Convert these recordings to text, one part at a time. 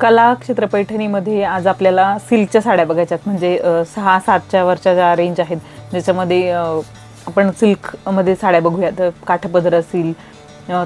कला क्षेत्र पैठणीमध्ये आज आपल्याला सिल्कच्या साड्या बघायच्यात. म्हणजे सहा सातच्या वरच्या ज्या रेंज आहेत ज्याच्यामध्ये आपण सिल्कमध्ये साड्या बघूया तर काठपदर असतील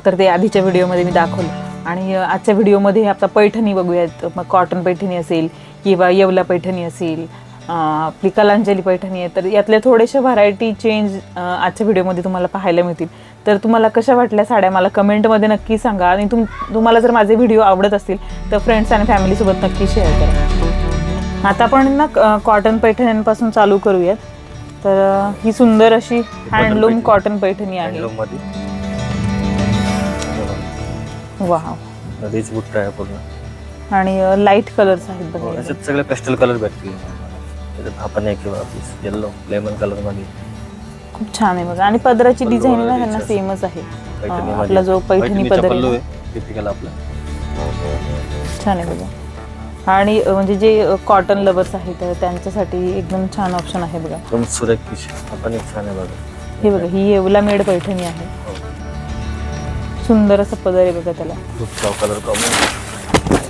तर ते आधीच्या व्हिडिओमध्ये मी दाखवलं. आणि आजच्या व्हिडिओमध्ये आता पैठणी बघूयात. मग कॉटन पैठणी असेल किंवा येवला पैठणी असेल आपली कलांजली पैठणी आहे. तर यातल्या थोड्याशा व्हरायटी चेंज आजच्या व्हिडिओमध्ये तुम्हाला पाहायला मिळतील. तर तुम्हाला कशा वाटल्या साड्या मला कमेंटमध्ये नक्की सांगा. आणि तुम तुम्हाला जर माझे व्हिडिओ आवडत असतील तर फ्रेंड्स आणि फॅमिलीसोबत नक्की शेअर करा. आता आपण ना कॉटन पैठण्यांपासून चालू करूयात. तर ही सुंदर अशी हँडलूम. कॉटन पैठणी. आहे. पूर्ण. आणि लाइट कलर्स आहेत बघा. याच्यात सगळे पेस्टल कलर भेटतील. त्याच्यात आपण एक किंवा येल्लो लेमन कलरमध्ये. खूप छान आहे बघा. आणि पदराची पल्लू डिझाईन ना वगैरे ह्यांना याच्यात. सेमच आहे. पैठणी आपला जो पैठणी पदर पल्लू आहे आहे टिपिकल आपला. छान आहे बघा. आणि अ, म्हणजे जे कॉटन लवर्स आहेत तर त्यांच्यासाठी एकदम छान ऑप्शन आहे बघा. एकदम सुरेख पीस आपण एक छान आहे बघा. हे बघा ही येवला मेड पैठणी आहे. हो. सुंदर असं पदर आहे बघा त्याला. खूप कलर कॉम्बिनेशन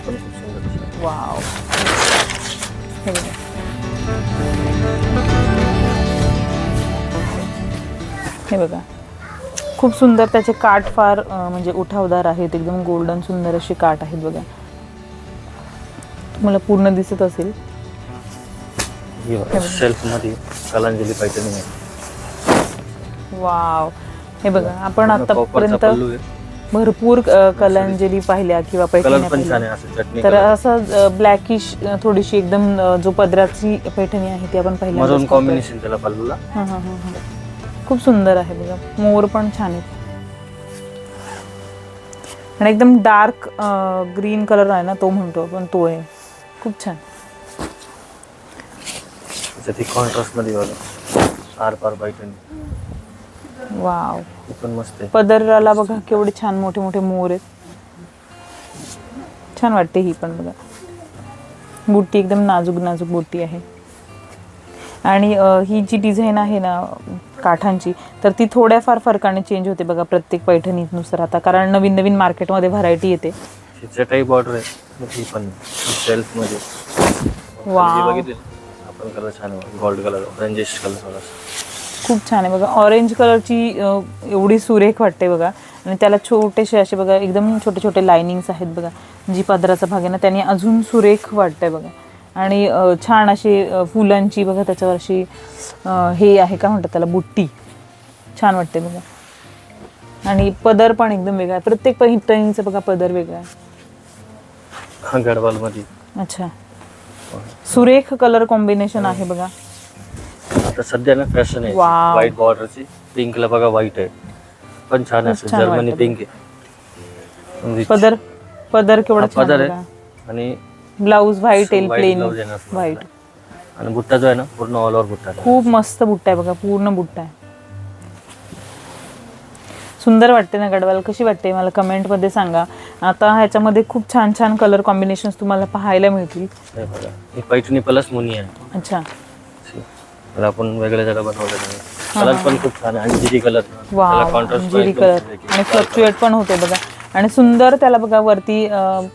पण खूप सुंदर दिसतं. वाव हे बघा. हे बघा. खूप सुंदर त्याचे काठ फार म्हणजे उठावदार आहेत. एकदम गोल्डन सुंदर अशी काठ आहेत बघा. तुम्हाला पूर्ण दिसत असेल. कलांजली पैठणी वाव. हे बघा आपण आतापर्यंत भरपूर कलांजली पाहिल्या किंवा चटणी तर असं ब्लॅकिश थोडीशी एकदम जो पदराची पैठणी आहे ती आपण पाहतोय. कॉम्बिनेशन त्याला. खूप सुंदर आहे बघा. मोर पण छान आहेत आणि एकदम डार्क ग्रीन कलर आहे ना तो म्हणतो आपण तो आहे. खूप छान. त्याच्यात कॉन्ट्रास्टमध्ये बघा. आर पार पैठणी वाव. पण मस्त आहे. पदराला बघा केवढे छान मोठे मोठे मोर आहेत. छान वाटते ही पण बघा. बुट्टी एकदम नाजूक नाजूक बुट्टी आहे. आणि ही जी डिझाईन आहे ना काठांची तर ती थोड्याफार फरकाने चेंज होते बघा प्रत्येक पैठणीनुसार आता कारण नवीन नवीन मार्केटमध्ये व्हरायटी येते. ही चटाई बॉर्डर आहे पण सेल्फमध्ये. वाव. खाली बघितली आपण कलर छान आहे गोल्ड कलर ऑरेंजिश कलर थोडासा खूप छान आहे बघा. ऑरेंज कलरची एवढी सुरेख वाटते बघा. आणि त्याला छोटेसे असे बघा एकदम छोटे छोटे लाइनिंग्स आहेत बघा. जी पदराचा भाग आहे ना त्याने अजून सुरेख वाटतंय बघा. आणि छान अशी फुलांची बघा त्याच्यावर अशी हे आहे का म्हणतात त्याला बुट्टी. छान वाटते बघा. आणि पदर पण एकदम वेगळा आहे. प्रत्येक पैठणीचा बघा पदर वेगळा आहे. हा गडवाल मध्ये अच्छा. सुरेख कलर कॉम्बिनेशन आहे बघा. आता सध्या ना फॅशन आहे. व्हाईट बॉर्डरची पिंकला बघा व्हाईट आहे. पण छान आहे. खूप असं छान जर्मनी पिंक आहे. पदर पदर केवढा पदर आहे. आणि ब्लाऊज व्हाईट येईल White प्लेन blouse येणार तुम्हाला. व्हाईट आणि बुट्टा जो आहे ना पूर्ण ऑल ओव्हर बुट्टा आहे. खूप मस्त बुट्टा आहे बघा पूर्ण बुट्टा आहे. सुंदर वाटते ना गडवाल? कशी वाटते मला? कमेंटमध्ये सांगा. आता ह्याच्यामध्ये खूप छान छान कलर कॉम्बिनेशन्स तुम्हाला पाहायला मिळतील. हे बघा. ही पैठणी प्लस मुनी आहे. अच्छा. त्याला आपण वेगळ्या जगा बनवलं नाही. कलर पण खूप छान आहे. अंजिरी कलर वा जिरी कलर आणि फ्लक्च्युएट पण होते बघा. आणि सुंदर त्याला बघा वरती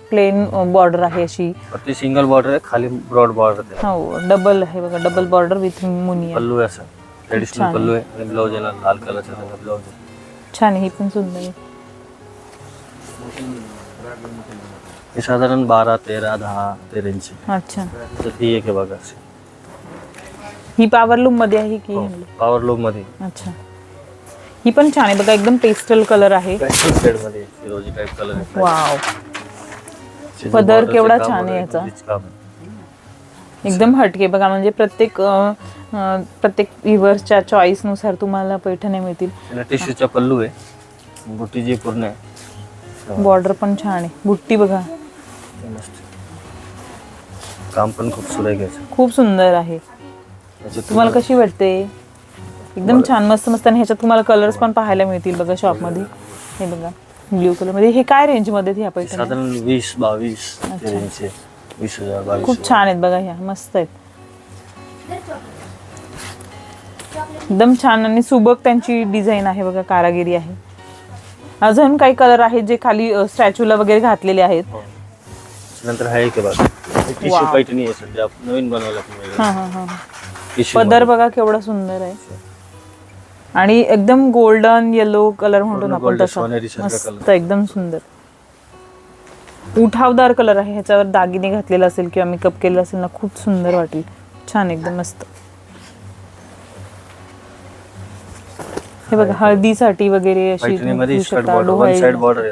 प्लेन बॉर्डर आहे अशी. वरती सिंगल बॉर्डर आहे खाली ब्रॉड बॉर्डर आहे. हो डबल आहे बघा डबल बॉर्डर विथ मुनी आहे. पल्लू आहे असं. ट्रेडिशनल आहे. पल्लू आहे. आणि ब्लाऊज येणार लाल कलरचा ब्लाऊज आहे. छान आहे ही पण सुंदर आहे. हे साधारण बारा तेरा दहा ते रेंजची अच्छा. तर ती एक आहे बघा ही पॉवर लूममध्ये आहे की पॉवर लूममध्ये. अच्छा. ही पण छान आहे. बघा एकदम पेस्टल कलर आहे. वाव पदर केवढा छान आहे याचा. एकदम हटके. बघा म्हणजे प्रत्येक प्रत्येक व्ह्युअर्सच्या चॉईसनुसार तुम्हाला पैठण्या मिळतील. टिश्यूचा पल्लू आहे. बुट्टी जी पूर्ण आहे. बॉर्डर पण छान आहे. बुट्टी बघा. काम पण खूप सुरेख आहे. खूप सुंदर आहे. तुम्हाला कशी वाटते? एकदम छान मस्त मस्त. आणि ह्याच्यात तुम्हाला कलर्स पण पाहायला मिळतील बघा शॉपमध्ये हे बघा ब्ल्यू कलरमध्ये. हे काय रेंजमध्ये ह्या पैठण्या साधारण वीस बावीस. रेंजचे वीस हजार बावीस खूप छान आहेत बघा ह्या मस्त आहेत. एकदम छान आणि सुबक त्यांची डिझाईन आहे बघा कारागिरी आहे. अजून काही कलर आहेत जे खाली स्टॅच्यूला वगैरे घातलेले आहेत? हो. नंतर हा एक बघा. टिश्यू. पैठणी आहे सध्या. नवीन हा हा हा टिश्यू पदर बघा केवढा सुंदर आहे. आणि एकदम गोल्डन येलो कलर म्हणतो ना आपण तसा. मस्त. एकदम सुंदर. उठावदार कलर आहे ह्याच्यावर दागिने घातलेला असेल किंवा मेकअप केलेला असेल ना खूप सुंदर वाटेल. छान एकदम मस्त. हे बघा हळदीसाठी वगैरे अशी. साइड बॉर्डर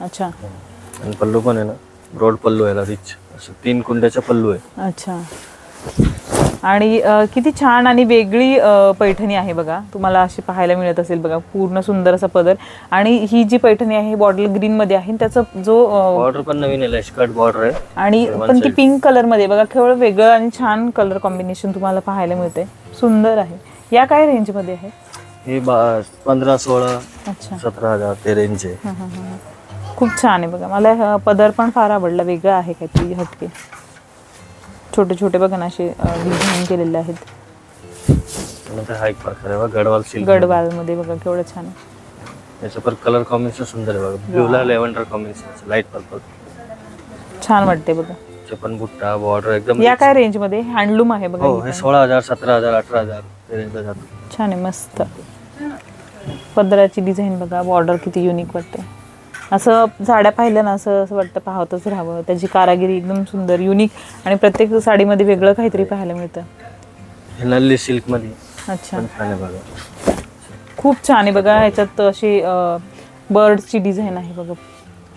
अच्छा. आणि पल्लू पण आहे ना ब्रॉड पल्लू याला रिच असं तीन कुंड्याचा पल्लू आहे. अच्छा. आणि अ, किती छान आणि वेगळी अ, पैठणी आहे बघा. तुम्हाला अशी पाहायला मिळत असेल बघा. पूर्ण सुंदर असा पदर. आणि ही जी पैठणी आहे बॉटल ग्रीन मध्ये आहे. त्याचा जो अ, बॉर्डर पण नवीन आहे बॉर्डर आहे. आणि पण ती. पिंक कलरमध्ये बघा केवळ वेगळं आणि छान कलर कॉम्बिनेशन तुम्हाला पाहायला मिळते सुंदर आहे. या काय रेंजमध्ये आहे? हे बा पंधरा सोळा अच्छा. सतरा हजार ते रेंज आहे. हा, हा, हा. खूप छान आहे बघा. मला हा पदर पण फार आवडला. वेगळा आहे काहीतरी हटके. छोटे छोटे बघा ना असे डिझाईन केलेले आहेत. हा एक प्रकार आहे गडवाल सिल्क गडवाल मध्ये बघा केवढं छान आहे. याचं पण कलर कॉम्बिनेशन सुंदर आहे बघा. ब्ल्यूला लेव्हंडर कॉम्बिनेशन लाइट पर्पल छान वाटते बघा. पण बुट्टा बॉर्डर एकदम या काय रेंजमध्ये? हँडलूम आहे बघा हो ही. सोळा हजार सतरा हजार अठरा हजार रेंजला जातो. छान आहे मस्त. पदराची डिझाईन बघा बॉर्डर किती युनिक वाटते असं साड्या पाहिल्या ना असं असं वाटतं पाहतच राहावं. त्याची कारागिरी एकदम सुंदर युनिक आणि प्रत्येक साडीमध्ये वेगळं काहीतरी पाहायला मिळतं. हे नल्ली सिल्कमध्ये अच्छा खूप छान आहे बघा ह्याच्यात अशी बर्डची डिझाईन आहे बघा.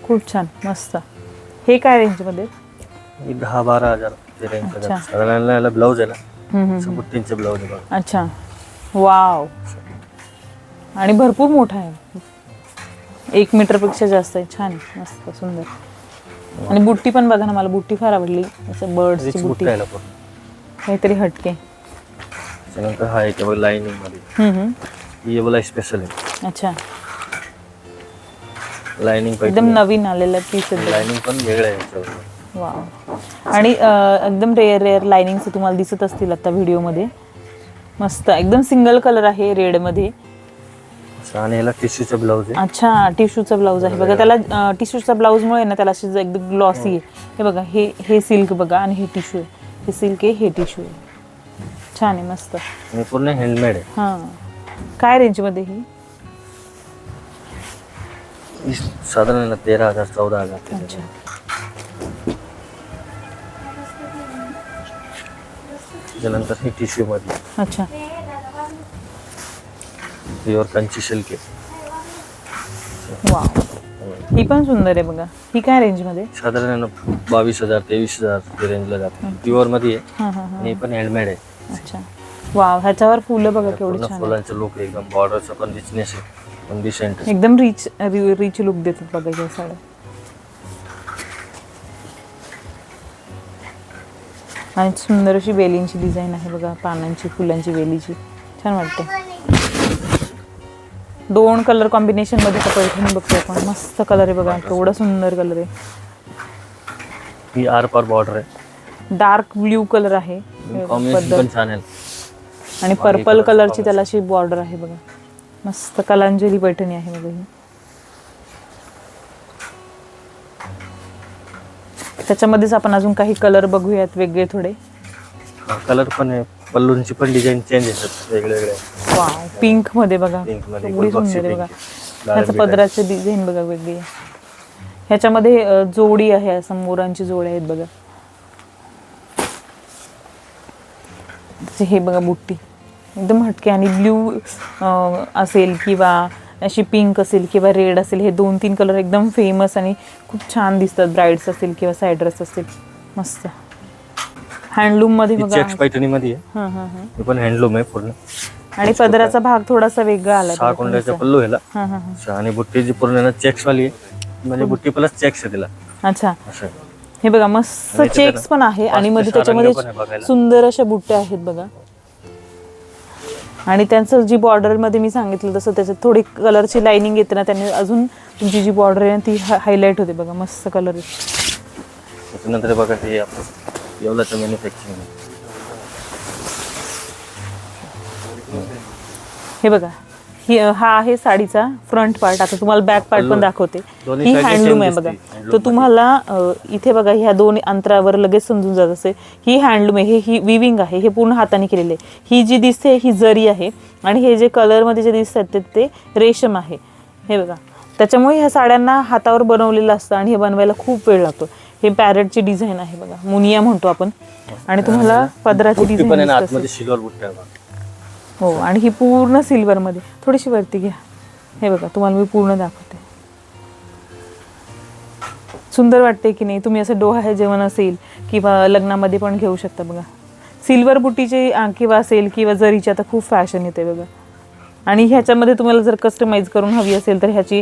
खूप छान मस्त. हे काय रेंजमध्ये दहा बारा हजार ब्लाऊज आहे ना? ब्लाऊज अच्छा. वाव. आणि भरपूर मोठा आहे. एक मीटरपेक्षा जास्त आहे. छान आहे, मस्त सुंदर. आणि बुट्टी पण बघा ना मला बुट्टी फार आवडली. असं बर्डची रिच बुट्टी काहीतरी हटके. त्यानंतर हा एक बघा लाईनिंगमध्ये. हम्म, हम्म. ही बोला स्पेशल आहे. अच्छा. लाईनिंग एकदम नवीन आलेला पीस आहे लाईनिंग पण वेगळं आहे याच्यावर. वाव आणि अं, एकदम रेअर रेअर लाइनिंगचे तुम्हाला दिसत असतील आता व्हिडिओमध्ये मस्त. एकदम सिंगल कलर आहे रेडमध्ये असं आणि याला टिश्यूचा ब्लाऊज आहे. अच्छा टिश्यूचा ब्लाऊज आहे. बघा त्याला टिश्यूचा ब्लाऊजमुळे ना त्याला अशी एकदम ग्लॉसी आहे. हे बघा हे हे सिल्क बघा आणि हे टिश्यू आहे. हे सिल्क आहे हे टिश्यू आहे. छान आहे मस्त. आणि पूर्ण हँडमेड आहे. हां. काय रेंजमध्ये ही? ही साधारण तेरा हजार चौदा हजार अच्छा. त्याच्यानंतर ही टिश्यू मध्ये. अच्छा. प्युअर कंची सिल्क आहे वाव ही पण सुंदर आहे बघा. ही काय रेंजमध्ये साधारण आहे ना बावीस हजार तेवीस हजार रेंजला जाते. प्युअरमध्ये आहे. आणि पण हँडमेड आहे. अच्छा. वाव ह्याच्यावर फुलं बघा केवढी छान. फुलांचं लुक एकदम बॉर्डरचं पण रिचनेस आहे. पण डिसेंट एकदम रिच रिच लुक देतात बघा या साड्या. आणि सुंदर अशी वेलींची डिझाईन आहे बघा. पानांची फुलांची वेलीची. छान वाटते दोन कलर कॉम्बिनेशनमध्ये त्या पैठणी बघतो आपण. मस्त कलर आहे बघा केवढा सुंदर कलर आहे. ही आर पार बॉर्डर आहे. डार्क ब्ल्यू कलर आहे. कॉम्बिनेशन पण छान आहे आणि पर्पल कलरची त्याला अशी बॉर्डर आहे बघा. मस्त कलांजली पैठणी आहे बघा ही. त्याच्यामध्येच आपण अजून काही कलर बघूयात वेगळे थोडे. कलर पण आहे. पल्लूंची पण डिझाईन चेंज वाव पिंकमध्ये बघा. पिंकमध्ये एवढी गुलबक्षी सुंदर आहे बघा. आहे. ह्याचं डाळिंबी पदराचे डिझाईन बघा वेगळी आहे. ह्याच्यामध्ये अ, जोडी आहे असं मोरांची जोडी आहेत बघा. त्याचे हे बघा बुट्टी. एकदम हटके आणि ब्ल्यू असेल किंवा अशी पिंक असेल किंवा रेड असेल हे दोन तीन कलर एकदम फेमस आणि खूप छान दिसतात. ब्राईड्स असतील किंवा सायड्रेस असतील मस्त. हँडलूममध्ये बघा चेक्स पैठणी मध्ये आहे. हां हां हां. हे पण हँडलूम आहे पूर्ण. आणि पदराचा भाग थोडासा वेगळा आला सहा कुंड्याचा पल्लू ह्याला. हां हां हां. आणि बुट्टी जी पूर्ण आहे चेक्स वाली आहे. म्हणजे बुट्टी प्लस चेक्स आहे तिला. अच्छा. असं आहे. हे बघा मस्त आणि त्याच्यात चेक्स पण आहे आणि पाच ते मध्ये सहा रंग पण आहे त्याच्यामध्ये बघायला. सुंदर अशा बुट्ट्या आहेत बघा. आणि त्यांचं जी बॉर्डरमध्ये मी सांगितलं तसं त्याच्यात थोडी कलरची लाइनिंग येते ना त्याने अजून तुमची जी बॉर्डर आहे ना ती हायलाईट होते बघा मस्त कलर त्याच्यानंतर बघा हे आपलं येवलाचं मॅन्युफॅक्चरिंग हे बघा. ही हा आहे साडीचा फ्रंट पार्ट आता तुम्हाला बॅक पार्ट. पण दाखवते. दोन्ही ही side ला हँडलूम same आहे दिसते, बघा. Handloom तर तुम्हाला अ, इथे बघा ह्या दोन अंतरावर लगेच समजून जात असे ही हँडलूम आहे. हे ही विविंग आहे. हे पूर्ण हाताने केलेले आहे. ही जी दिसते ही जरी आहे. आणि हे जे कलरमध्ये जे दिसतात ते ते रेशम आहे. हे बघा. त्याच्यामुळे ह्या साड्यांना हातावर बनवलेलं असतं आणि हे बनवायला खूप वेळ लागतो. हे पॅरेटची डिझाईन आहे बघा. मुनिया म्हणतो आपण. आणि तुम्हाला पदराची डिझाईन सिल्वर. हो आणि ही पूर्ण सिल्वरमध्ये थोडीशी वरती घ्या. हे बघा तुम्हाला मी पूर्ण दाखवते. सुंदर वाटते की नाही? तुम्ही असं डोहा जेवण असेल किंवा लग्नामध्ये पण घेऊ शकता बघा. सिल्वर बुटीचे किंवा असेल किंवा जरीची आता खूप फॅशन येते बघा. आणि ह्याच्यामध्ये तुम्हाला जर कस्टमाइज करून हवी असेल तर ह्याची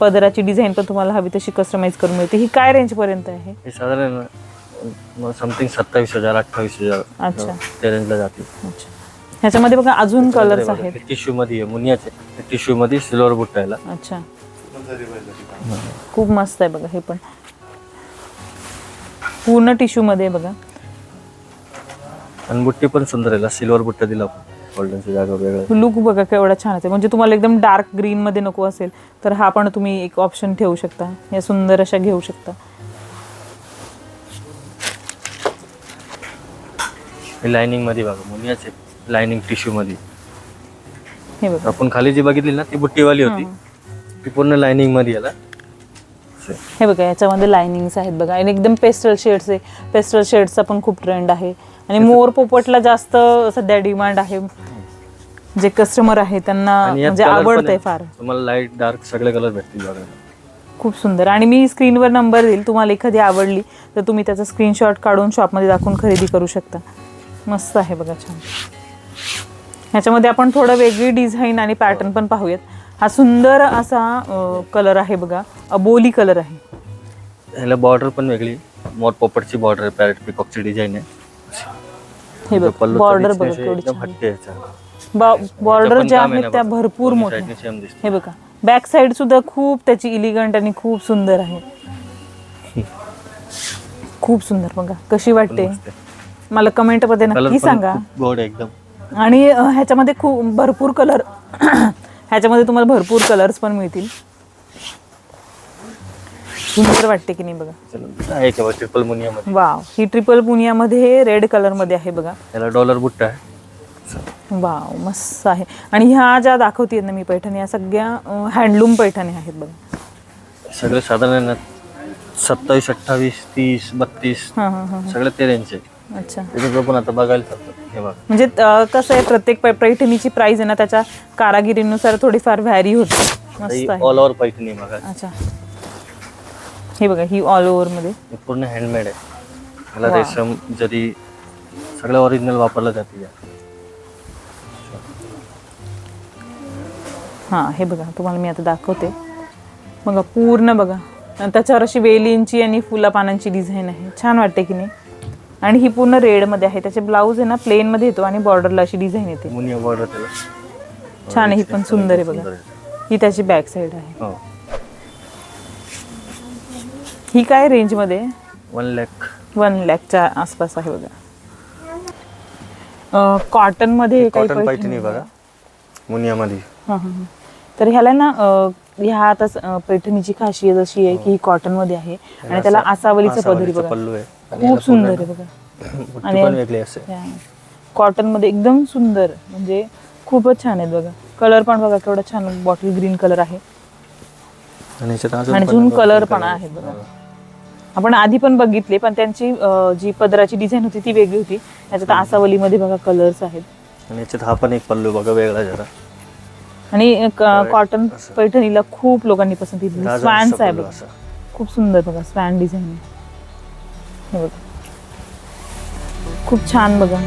पदराची डिझाईन पण तुम्हाला हवी तशी कस्टमाइज करून मिळते. ही काय रेंजपर्यंत आहे? हे साधारण समथिंग सत्तावीस हजार अठ्ठावीस हजार अच्छा. त्या रेंजला जाते अच्छा. ह्याच्यामध्ये बघा अजून कलर्स आहेत. टिश्यू मध्ये आहे मुनियाचे टिश्यू मध्ये सिल्वर बुट्टा याला अच्छा. खूप मस्त आहे बघा हे पण. पूर्ण टिश्यू मध्ये आहे बघा. आणि बुट्टी पण सुंदर आहे सिल्वर बुट्टा दिला गोल्डनच्या जागा वेगळं लुक बघा केवढा छान आहे म्हणजे तुम्हाला एकदम डार्क ग्रीन मध्ये नको असेल तर हा पण तुम्ही एक ऑप्शन ठेवू शकता. या सुंदर अशा घेऊ शकता. हे लाइनिंगमध्ये बघा मुनियाचे लाइनिंग टिश्यू मध्ये. हे बघा. आपण खाली जी बघितली ना ती बुट्टीवाली होती. ती पूर्ण लाइनिंगमध्ये याला आहे. हे बघा याच्यामध्ये लाइनिंग्स आहेत बघा. आणि एकदम पेस्टल शेड्स आहे. पेस्टल शेड्सचा पण खूप ट्रेंड आहे. आणि मोर पोपटला जास्त सध्या डिमांड आहे. जे कस्टमर आहे त्यांना आणि यात म्हणजे color पण आवडतंय आहे. फार. तुम्हाला लाइट डार्क सगळे कलर भेटतील खूप सुंदर. आणि मी स्क्रीनवर नंबर देईल. तुम्हाला एखादी आवडली तर तुम्ही त्याचा स्क्रीनशॉट काढून शॉपमध्ये दाखवून खरेदी करू शकता. मस्त आहे बघा छान. ह्याच्यामध्ये आपण थोडं वेगळी डिझाईन आणि पॅटर्न पण पाहूयात. हा सुंदर असा कलर आहे बघा. अबोली कलर आहे. ह्याला बॉर्डर पण वेगळी. मोर पोपटची बॉर्डर आहे पॅरेट पिकॉकची डिझाईन आहे. हे जो बघ बॉर्डर दिसतो बघा बॉर्डर ज्या आहेत त्या. भरपूर मोठ्या. हे बघा बॅक साईड सुद्धा खूप त्याची इलिगंट आणि खूप सुंदर आहे. खूप सुंदर बघा कशी वाटते. मला कमेंटमध्ये नक्की सांगा. एकदम. आणि ह्याच्यामध्ये खूप भरपूर कलर ह्याच्यामध्ये तुम्हाला भरपूर कलर्स पण मिळतील. सुंदर वाटते की नाही बघा? चला, आहे किंवा ट्रिपल मुनिया मध्ये वाव ही ट्रिपल पुनियामध्ये रेड कलरमध्ये आहे बघा. याला डॉलर बुट्टा आहे. वाव मस्त आहे. आणि ह्या ज्या दाखवते ना मी पैठणी या सगळ्या हँडलूम पैठणी आहेत बघा. सगळे साधारण आहे ना सत्तावीस अठ्ठावीस तीस बत्तीस हां हां हां सगळे ते रेंजचे अच्छा. पण आता बघायला हे बघा. म्हणजे अ, कसं आहे प्रत्येक पै- पैठणीची प्राइस आहे ना त्याच्या कारागिरीनुसार थोडीफार व्हॅरी होते. मस्त आहे. ऑल ओव्हर पैठणी बघा. अच्छा. हे बघा ही ऑल ओव्हरमध्ये. हे पूर्ण हँडमेड आहे. ह्याला वा. रेशम जरी सगळं ओरिजिनल वापरलं जाते या. हां हे बघा तुम्हाला मी आता दाखवते. बघा पूर्ण बघा. आणि त्याच्यावर अशी वेलींची आणि फुला पानांची डिझाईन आहे. छान वाटते की नाही? आणि ही पूर्ण रेडमध्ये आहे. त्याचे ब्लाऊज आहे ना प्लेनमध्ये येतो आणि बॉर्डरला अशी डिझाईन येते. त्याला. छान आहे ही पण सुंदर आहे बघा. ही त्याची बॅक साईड आहे. हो. ही काय रेंजमध्ये? वन लॅक वन लॅकच्या आसपास आहे बघा. कॉटनमध्ये कॉटन पैठणी बघा. मुनियामध्ये. हां हां हां. तर ह्याला ना ह्या आता पैठणीची खासियत अशी आहे की ही. कॉटनमध्ये आहे. आणि त्याला आसावलीचं पदरी बघा. खूप सुंदर आहे बघा. आणि- पण वेगळी असते कॉटनमध्ये एकदम सुंदर. म्हणजे खूपच छान आहेत बघा. कलर पण बघा केवढा छान. बॉटल ग्रीन कलर आहे. आणि अजून कलर पण आहेत. बघा. आपण आधी पण बघितले पण त्यांची अ, जी पदराची डिझाईन होती ती वेगळी होती. त्याच्यात आसावलीमध्ये बघा कलर्स आहेत. आणि याच्यात हा पण एक पल्लू बघा वेगळा जरा. आणि कॉटन पैठणीला खूप लोकांनी पसंती दिली. राजा स्वॅन्स आहे पल्लू बघा असा. खूप सुंदर बघा स्वॅन डिझाईन हे बघा. खूप छान बघा.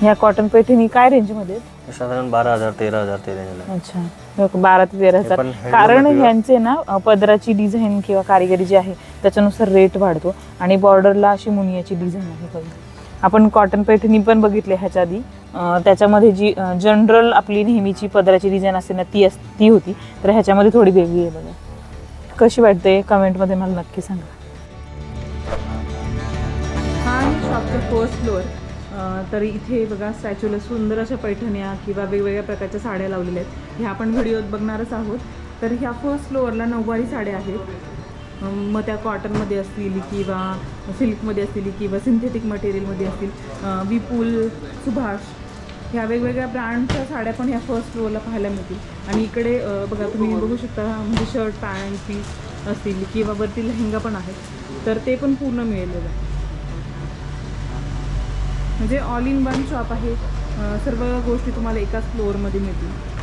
ह्या कॉटन पैठणी काय रेंजमध्ये आहेत? साधारण बारा हजार तेरा हजार ते रेंजला. अच्छा. बारा ते तेरा हजार. पण handloom कारण material- ह्यांचे ना अ, पदराची डिझाईन किंवा कारिगिरी जी आहे त्याच्यानुसार रेट वाढतो आणि बॉर्डरला अशी मुनियाची डिझाईन आहे बघा. आपण कॉटन पैठणी पण बघितले ह्याच्या आधी. अ, त्याच्यामध्ये जी जनरल आपली नेहमीची पदराची डिझाईन असते ना ती अस ती होती. तर ह्याच्यामध्ये थोडी वेगळी आहे बघा. कशी वाटते? कमेंटमध्ये मला नक्की सांगा. हा शॉपचा फर्स्ट फ्लोअर तर इथे बघा स्टॅच्यूला सुंदर अशा पैठण्या किंवा वेगवेगळ्या प्रकारच्या साड्या लावलेल्या आहेत. ह्या आपण व्हिडिओत बघणारच आहोत. तर ह्या फर्स्ट फ्लोअरला नऊवारी साड्या आहेत. मग त्या कॉटनमध्ये असतील किंवा सिल्कमध्ये असतील किंवा सिंथेटिक मटेरियलमध्ये असतील. विपुल सुभाष ह्या वेगवेगळ्या ब्रँडच्या साड्या पण ह्या फर्स्ट फ्लोअरला पाहायला मिळतील. आणि इकडे बघा तुम्ही बघू शकता म्हणजे शर्ट पॅन्ट पीस असतील किंवा वरती लेहंगा पण आहे तर ते पण पूर्ण मिळेल बघा. म्हणजे ऑल इन वन शॉप आहे. सर्व गोष्टी तुम्हाला एकाच फ्लोअरमध्ये मिळतील.